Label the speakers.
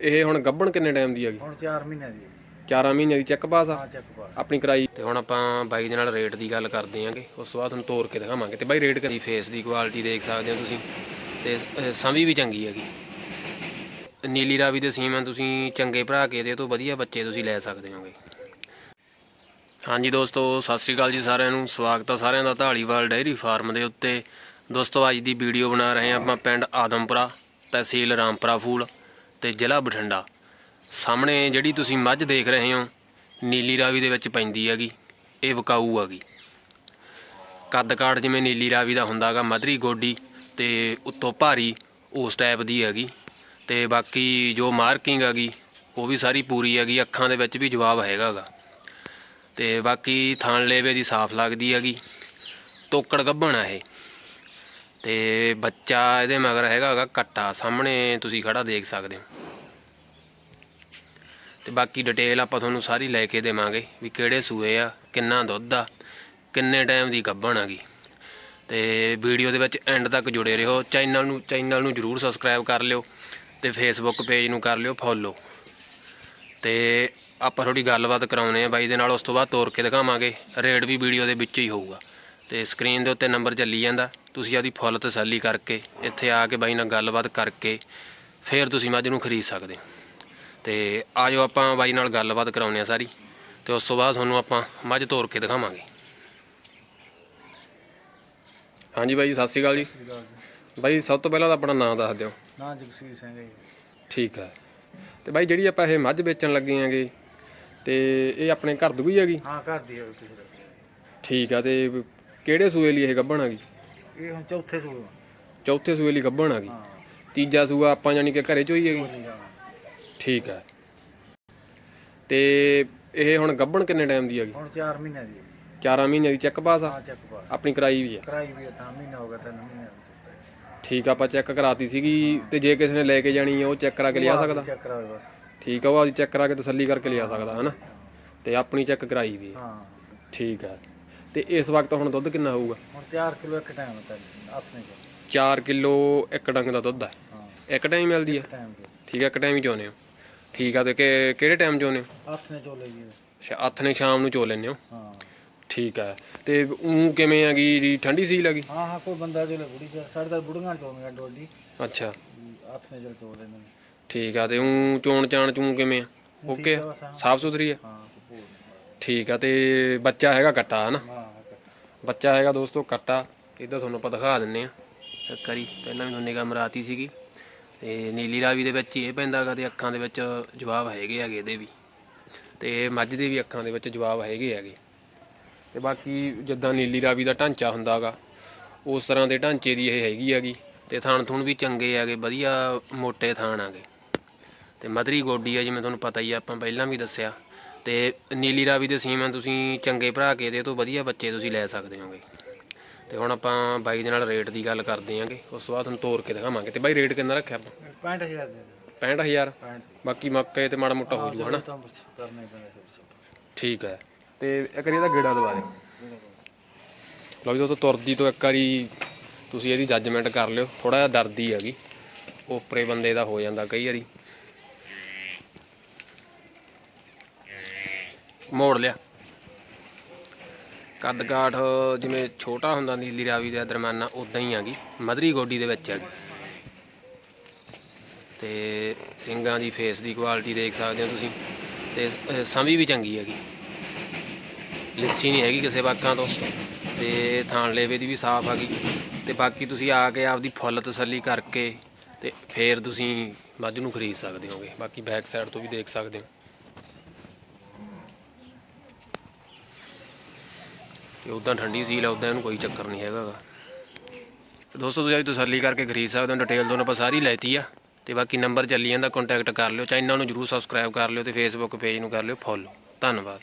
Speaker 1: ਇਹ ਹੁਣ ਗੱਭਣ ਕਿੰਨੇ ਟਾਈਮ ਦੀ ਹੈਗੀ?
Speaker 2: ਹੁਣ 4 ਮਹੀਨਿਆਂ ਦੀ ਹੈ।
Speaker 1: 4 ਮਹੀਨਿਆਂ ਦੀ ਚੈੱਕ ਪਾਸ ਆ?
Speaker 2: ਹਾਂ ਚੱਕ ਪਾ
Speaker 1: ਆਪਣੀ ਕਰਾਈ? ਤੇ ਹੁਣ ਆਪਾਂ ਬਾਈ ਦੇ ਨਾਲ ਰੇਟ ਦੀ ਗੱਲ ਕਰਦੇ ਆਂਗੇ। ਉਸ ਤੋਂ ਬਾਅਦ ਤੁਹਾਨੂੰ ਤੋੜ ਕੇ ਦਿਖਾਵਾਂਗੇ। ਤੇ ਬਾਈ ਰੇਟ ਕਰੀ ਫੇਸ ਦੀ ਕੁਆਲਿਟੀ ਦੇਖ ਸਕਦੇ ਹੋ ਤੁਸੀਂ। ਤੇ ਅਹ, ਸੰਵੀ ਵੀ ਚੰਗੀ ਹੈਗੀ। ਨੀਲੀ ਰਾਵੀ ਦੇ ਸੀਮਨ ਤੁਸੀਂ ਚੰਗੇ ਭਰਾ ਕੇ ਦੇ ਤੋਂ ਵਧੀਆ ਬੱਚੇ ਤੁਸੀਂ ਲੈ ਸਕਦੇ ਹੋਗੇ। ਹਾਂਜੀ ਦੋਸਤੋ ਸਤਿ ਸ਼੍ਰੀ ਅਕਾਲ ਜੀ ਸਾਰਿਆਂ ਨੂੰ। ਸਵਾਗਤ ਹੈ ਸਾਰਿਆਂ ਦਾ ਢਾਲੀਵਾਲ ਡੇਅਰੀ ਫਾਰਮ ਦੇ ਉੱਤੇ। ਦੋਸਤੋ ਅੱਜ ਦੀ ਵੀਡੀਓ ਬਣਾ ਰਹੇ ਹਾਂ ਆਪਾਂ ਪਿੰਡ ਆਦਮਪੁਰਾ ਤਹਿਸੀਲ ਰਾਮਪੁਰਾ ਫੂਲ। ਤੇ ਜ਼ਿਲ੍ਹਾ ਬਠਿੰਡਾ। ਸਾਹਮਣੇ ਜਿਹੜੀ ਤੁਸੀਂ ਮੱਝ ਦੇਖ ਰਹੇ ਹੋ, ਨੀਲੀ ਰਾਵੀ ਦੇ ਵਿੱਚ ਪੈਂਦੀ ਹੈਗੀ, ਇਹ ਵਿਕਾਊ ਹੈਗੀ। ਕੱਦ ਕਾਠ ਜਿਵੇਂ ਨੀਲੀ ਰਾਵੀ ਦਾ ਹੁੰਦਾਗਾ ਮਧਰੀ ਗੋਡੀ ਤੇ ਉੱਤੋਂ ਭਾਰੀ ਉਸ ਟਾਈਪ ਦੀ ਹੈਗੀ। ਤੇ ਬਾਕੀ ਜੋ ਮਾਰਕਿੰਗ ਹੈਗੀ, ਉਹ ਵੀ ਸਾਰੀ ਪੂਰੀ ਹੈਗੀ, ਅੱਖਾਂ ਦੇ ਵਿੱਚ ਵੀ ਜਵਾਬ ਹੈਗਾਗਾ ਤੇ ਬਾਕੀ ਥਣ ਲੇਵੇ ਦੀ ਸਾਫ਼ ਲੱਗਦੀ ਹੈਗੀ, ਤੋਕੜ ਗੱਭਣ ਆ ਇਹ। ਤੇ ਬੱਚਾ ਇਹਦੇ ਮਗਰ ਹੈਗਾ ਹੈਗਾ ਕੱਟਾ। ਸਾਹਮਣੇ ਤੁਸੀਂ ਖੜਾ ਦੇਖ ਸਕਦੇ ਹੋ। ਤੇ ਬਾਕੀ ਡਿਟੇਲ ਆਪਾਂ ਤੁਹਾਨੂੰ ਸਾਰੀ ਲੈ ਕੇ ਦੇਵਾਂਗੇ ਵੀ ਕਿਹੜੇ ਸੂਏ ਆ, ਕਿੰਨਾ ਦੁੱਧ ਆ, ਕਿੰਨੇ ਟਾਈਮ ਦੀ ਗੱਭਣ ਹੈਗੀ ਤੇ ਵੀਡੀਓ ਦੇ ਵਿੱਚ ਐਂਡ ਤੱਕ ਜੁੜੇ ਰਹੋ। ਚੈਨਲ ਨੂੰ ਚੈਨਲ ਨੂੰ ਜਰੂਰ ਸਬਸਕ੍ਰਾਈਬ ਕਰ ਲਿਓ ਤੇ ਫੇਸਬੁੱਕ ਪੇਜ ਨੂੰ ਕਰ ਲਿਓ ਫੋਲੋ ਤੇ ਆਪਾਂ ਥੋੜੀ ਗੱਲਬਾਤ ਕਰਾਉਨੇ ਆ ਬਾਈ ਦੇ ਨਾਲ, ਉਸ ਤੋਂ ਬਾਅਦ ਤੋਰ ਕੇ ਦਿਖਾਵਾਂਗੇ। ਰੇਟ ਵੀ ਵੀਡੀਓ ਦੇ ਵਿੱਚ ਹੀ ਹੋਊਗਾ। ਤੇ ਸਕਰੀਨ ਦੇ ਉੱਤੇ ਨੰਬਰ ਚੱਲੀ ਜਾਂਦਾ। ਤੁਸੀਂ ਆਦੀ ਫੁੱਲ ਤਸੱਲੀ ਕਰਕੇ ਇੱਥੇ ਆ ਕੇ ਬਾਈ ਨਾਲ ਗੱਲਬਾਤ ਕਰਕੇ ਫਿਰ ਤੁਸੀਂ ਮੱਝ ਨੂੰ ਖਰੀਦ ਸਕਦੇ ਤੇ ਆਜੋ ਆਪਾਂ ਬਾਈ ਨਾਲ ਗੱਲਬਾਤ ਕਰਾਉਨੇ ਆ ਸਾਰੀ ਤੇ ਉਸ ਤੋਂ ਬਾਅਦ ਤੁਹਾਨੂੰ ਆਪਾਂ ਮੱਝ ਤੋਰ ਕੇ ਦਿਖਾਵਾਂਗੇ। ਹਾਂਜੀ ਬਾਈ ਸਤਿ ਸ਼੍ਰੀ ਅਕਾਲ ਜੀ। ਬਾਈ ਸਭ ਤੋਂ ਪਹਿਲਾਂ ਤਾਂ ਆਪਣਾ ਨਾਮ ਦੱਸ ਦਿਓ।
Speaker 2: ਨਾ ਜਗਸੀਰ ਸਿੰਘ ਹੈ ਜੀ।
Speaker 1: ਠੀਕ ਹੈ। ਤੇ ਬਾਈ ਜਿਹੜੀ ਆਪਾਂ ਇਹ ਮੱਝ ਵੇਚਣ ਲੱਗੇ ਆਂਗੇ ਤੇ ਇਹ ਆਪਣੇ ਘਰ ਦੀ ਹੀ ਹੈਗੀ?
Speaker 2: ਹਾਂ ਘਰ ਦੀ ਹੈ
Speaker 1: ਠੀਕ ਆ ਤੇ ਕਿਹੜੇ ਸੂਏ ਲਈ ਇਹ ਗੱਭਣ ਹੈਗੀ?
Speaker 2: ਇਹ ਹੁਣ ਚੌਥੇ ਸੂਏ।
Speaker 1: ਚੌਥੇ ਸੂਏ ਲਈ ਗੱਭਣ ਹੈਗੀ
Speaker 2: ਹਾਂ।
Speaker 1: ਤੀਜਾ ਸੂਆ ਆਪਾਂ ਜਾਨੀ ਕਿ ਘਰੇ ਚੋਈ ਹੈਗੀ।
Speaker 2: ਜਾਣਾ
Speaker 1: ਠੀਕ ਹੈ ਤੇ ਇਹ ਹੁਣ ਗੱਭਣ ਕਿੰਨੇ ਟਾਈਮ ਦੀ ਹੈਗੀ?
Speaker 2: ਹੁਣ 4 ਮਹੀਨਿਆਂ ਦੀ। ਹੈ।
Speaker 1: 4 ਮਹੀਨਿਆਂ ਦੀ ਚੈੱਕ ਪਾਸ ਆ?
Speaker 2: ਹਾਂ ਚੱਕ ਪਾ
Speaker 1: ਆਪਣੀ ਕਰਾਈ ਵੀ ਆ?
Speaker 2: ਕਰਾਈ ਵੀ ਹੈ ਤਾਂ ਮਹੀਨਾ ਹੋ ਗਿਆ ਤਿੰਨ ਮਹੀਨੇ ਦੀ ਚੁੱਕਾ ਹੈ।
Speaker 1: ਠੀਕ ਆ ਆਪਾਂ ਚੈੱਕ ਕਰਾਤੀ ਸੀਗੀ ਤੇ ਜੇ ਕਿਸੇ ਨੇ ਲੈ ਕੇ ਜਾਣੀ ਉਹ ਚੈੱਕ ਕਰਾ ਕੇ ਲਿਆ ਸਕਦਾ।
Speaker 2: ਚੈੱਕ ਕਰਾਵੇ ਬਸ।
Speaker 1: ਠੀਕ ਆ ਉਹ ਚੈੱਕ ਕਰਾ ਕੇ ਤਸੱਲੀ ਕਰਕੇ ਲਿਆ ਸਕਦਾ ਹਨਾ? ਤੇ ਆਪਣੀ ਚੈੱਕ ਕਰਾਈ ਵੀ ਆ।
Speaker 2: ਹਾਂ।
Speaker 1: ਠੀਕ ਆ। ਤੇ ਇਸ ਵਕਤ ਹੁਣ ਦੁੱਧ ਕਿੰਨਾ ਹੋਊਗਾ?
Speaker 2: ਹੁਣ 4 ਕਿਲੋ ਇੱਕ ਟਾਈਮ ਤਾਂ ਹੱਥ ਨੇ ਚੋ
Speaker 1: 4 ਕਿਲੋ ਇੱਕ ਡੰਗ ਦਾ ਦੁੱਧ ਆ?
Speaker 2: ਹਾਂ।
Speaker 1: ਇੱਕ ਟਾਈਮ ਮਿਲਦੀ ਆ?
Speaker 2: ਟਾਈਮ ਤੇ
Speaker 1: ਠੀਕ ਆ ਇੱਕ ਟਾਈਮ ਹੀ ਚੋਨੇ ਹੋ। ਠੀਕ ਆ ਤੇ ਕਿ- ਕਿਹੜੇ ਟਾਈਮ ਚੋਨੇ ਹੋ?
Speaker 2: ਹੱਥ ਨੇ ਚੋਲੇ ਜੀ।
Speaker 1: ਅੱਛਾ ਹੱਥ ਨੇ ਸ਼ਾਮ ਨੂੰ ਚੋ ਲੈਂਦੇ ਹੋ?
Speaker 2: ਹਾਂ।
Speaker 1: ਠੀਕ ਆ ਤੇ ਉਹ ਕਿਵੇਂ ਹੈਗੀ ਜੀ ਠੰਡੀ ਸੀ ਲੱਗੀ
Speaker 2: ਹਾਂ ਹਾਂ ਕੋਈ ਬੰਦਾ ਚੋਲੇ ਬੁੜੀ ਚ ਸਾਡੇ ਤਾਂ ਬੁੜੀਆਂ ਚੋਂਦੀਆਂ ਡੋਡੀ
Speaker 1: ਅੱਛਾ।
Speaker 2: ਹੱਥ ਨੇ ਚਲ ਚੋ ਲੈਂਦੇ ਨੇ।
Speaker 1: ਠੀਕ ਆ ਤੇ ਉਹ ਚੋਣ ਚਾਣ ਚੂੰ ਕਿਵੇਂ ਆ? ਓਕੇ
Speaker 2: ਆ? ਹਾਂ।
Speaker 1: ਸਾਫ਼ ਸੁਥਰੀ ਆ?
Speaker 2: ਹਾਂ
Speaker 1: ਠੀਕ ਆ ਤੇ ਬੱਚਾ ਹੈਗਾ ਕੱਟਾ ਹਨਾ?
Speaker 2: ਹਾਂ।
Speaker 1: ਬੱਚਾ ਹੈਗਾ ਦੋਸਤੋ, ਕੱਟਾ। ਇੱਧਰ ਤੁਹਾਨੂੰ ਆਪਾਂ ਦਿਖਾ ਦਿੰਨੇ ਆ। ਇੱਕ ਵਾਰੀ ਪਹਿਲਾਂ ਵੀ ਤੁਹਾਨੂੰ ਨਿਗਾਹ ਸੀਗੀ। ਤੇ ਨੀਲੀ ਰਾਵੀ ਦੇ ਵਿੱਚ ਹੀ ਇਹ ਪੈਂਦਾਗਾ ਤੇ ਅੱਖਾਂ ਦੇ ਵਿੱਚ ਜਵਾਬ ਹੈਗੇ ਹੈਗੇ ਇਹਦੇ ਵੀ। ਤੇ ਮੱਝ ਦੇ ਵੀ ਅੱਖਾਂ ਦੇ ਵਿੱਚ ਜਵਾਬ ਹੈਗੇ ਹੈਗੇ। ਤੇ ਬਾਕੀ ਜਿੱਦਾਂ ਨੀਲੀ ਰਾਵੀ ਦਾ ਢਾਂਚਾ ਹੁੰਦਾਗਾ ਉਸ ਤਰ੍ਹਾਂ ਦੇ ਢਾਂਚੇ ਦੀ ਇਹ ਹੈਗੀ ਹੈਗੀ। ਤੇ ਥਣ ਥੁਣ ਵੀ ਚੰਗੇ ਹੈਗੇ, ਵਧੀਆ ਮੋਟੇ ਥਾਣ ਆਗੇ ਤੇ ਮਧਰੀ ਗੋਡੀ ਆ ਜਿਵੇਂ ਤੁਹਾਨੂੰ ਪਤਾ ਹੀ ਆ, ਆਪਾਂ ਪਹਿਲਾਂ ਵੀ ਦੱਸਿਆ। ਤੇ ਨੀਲੀ ਰਾਵੀ ਦੇ ਸੀਮਨ ਤੁਸੀਂ ਚੰਗੇ ਭਰਾ ਕੇ ਦੇ ਤੋਂ ਵਧੀਆ ਬੱਚੇ ਤੁਸੀਂ ਲੈ ਸਕਦੇ ਹੋਗੇ। ਤੇ ਹੁਣ ਆਪਾਂ ਬਾਈ ਦੇ ਨਾਲ ਰੇਟ ਦੀ ਗੱਲ ਕਰਦੇ ਆਂਗੇ ਉਸ ਤੋਂ ਬਾਅਦ ਤੁਹਾਨੂੰ ਤੋਰ ਕੇ ਦਿਖਾਵਾਂਗੇ। ਤੇ ਬਾਈ ਰੇਟ ਕਿੰਨਾ ਰੱਖਿਆ ਆਪਾਂ?
Speaker 2: 65000 ਦੇ ਦੇ
Speaker 1: 65000
Speaker 2: 65
Speaker 1: ਬਾਕੀ ਮੱਕੇ ਤੇ ਮਾੜਾ ਮੋਟਾ ਹੋ ਜੂ ਹਨਾ ਠੀਕ ਹੈ। ਤੇ ਇੱਕ ਵਾਰੀ ਇਹਦਾ ਗੇੜਾ ਦਵਾ ਦਿਓ। ਲਓ ਜੀ ਦੋਸਤੋ ਤੁਰਦੀ ਤੋਂ ਇੱਕ ਵਾਰੀ ਤੁਸੀਂ ਇਹਦੀ ਜੱਜਮੈਂਟ ਕਰ ਲਿਓ। ਥੋੜਾ ਜਿਹਾ ਡਰਦੀ ਹੈਗੀ। ਉਪਰੇ ਬੰਦੇ ਦਾ ਹੋ ਜਾਂਦਾ ਕਈ ਵਾਰੀ। ਮੋੜ ਲਿਆ। ਕੱਦ ਕਾਠ ਜਿਵੇਂ ਛੋਟਾ ਹੁੰਦਾ ਨੀਲੀ ਰਾਵੀ ਦਾ ਦਰਮਾਨਾ ਉਦਾਂ ਹੀ ਹੈਗੀ। ਮਧਰੀ ਗੋਡੀ ਦੇ ਵਿੱਚ ਹੈਗੀ। ਤੇ ਸਿੰਘਾਂ ਦੀ ਫੇਸ ਦੀ ਕੁਆਲਿਟੀ ਦੇਖ ਸਕਦੇ ਹੋ ਤੁਸੀਂ। ਤੇ ਅਹ, ਵੀ ਚੰਗੀ ਹੈਗੀ। ਲਿੱਸੀ ਨਹੀਂ ਹੈਗੀ ਕਿਸੇ ਬਾਕਾਂ ਤੋਂ। ਤੇ ਥਾਣ ਲੇਵੇ ਦੀ ਵੀ ਸਾਫ਼ ਹੈਗੀ। ਤੇ ਬਾਕੀ ਤੁਸੀਂ ਆ ਕੇ ਆਪਦੀ ਫੁੱਲ ਤਸੱਲੀ ਕਰਕੇ ਤੇ ਫੇਰ ਤੁਸੀਂ ਮੱਝ ਨੂੰ ਖਰੀਦ ਸਕਦੇ ਹੋਗੇ। ਬਾਕੀ ਬੈਕ ਸਾਈਡ ਤੋਂ ਵੀ ਦੇਖ ਸਕਦੇ ਹੋ। ਤੇ ਉਦਾਂ ਠੰਡੀ ਸੀਲ ਆ ਉਦਾਂ ਇਹਨੂੰ ਕੋਈ ਚੱਕਰ ਨਹੀਂ ਹੈਗਾ ਗਾ। ਤੇ ਦੋਸਤੋ, ਤੁਸੀਂ ਅੱਜ ਤਸੱਲੀ ਕਰਕੇ ਖਰੀਦ ਸਕਦੇ ਹੋ ਡਿਟੇਲ ਦੋਨੋਂ ਆਪਾਂ ਸਾਰੀ ਲੈਤੀ ਆ। ਤੇ ਬਾਕੀ ਨੰਬਰ ਚੱਲੀ ਜਾਂਦਾ ਕੰਟੈਕਟ ਕਰ ਲਿਓ ਚੈਨਲ ਨੂੰ ਜਰੂਰ ਸਬਸਕ੍ਰਾਈਬ ਕਰ ਲਿਓ ਤੇ ਫੇਸਬੁੱਕ ਪੇਜ ਨੂੰ ਕਰ ਲਿਓ ਫੋਲੋ ਧੰਨਵਾਦ।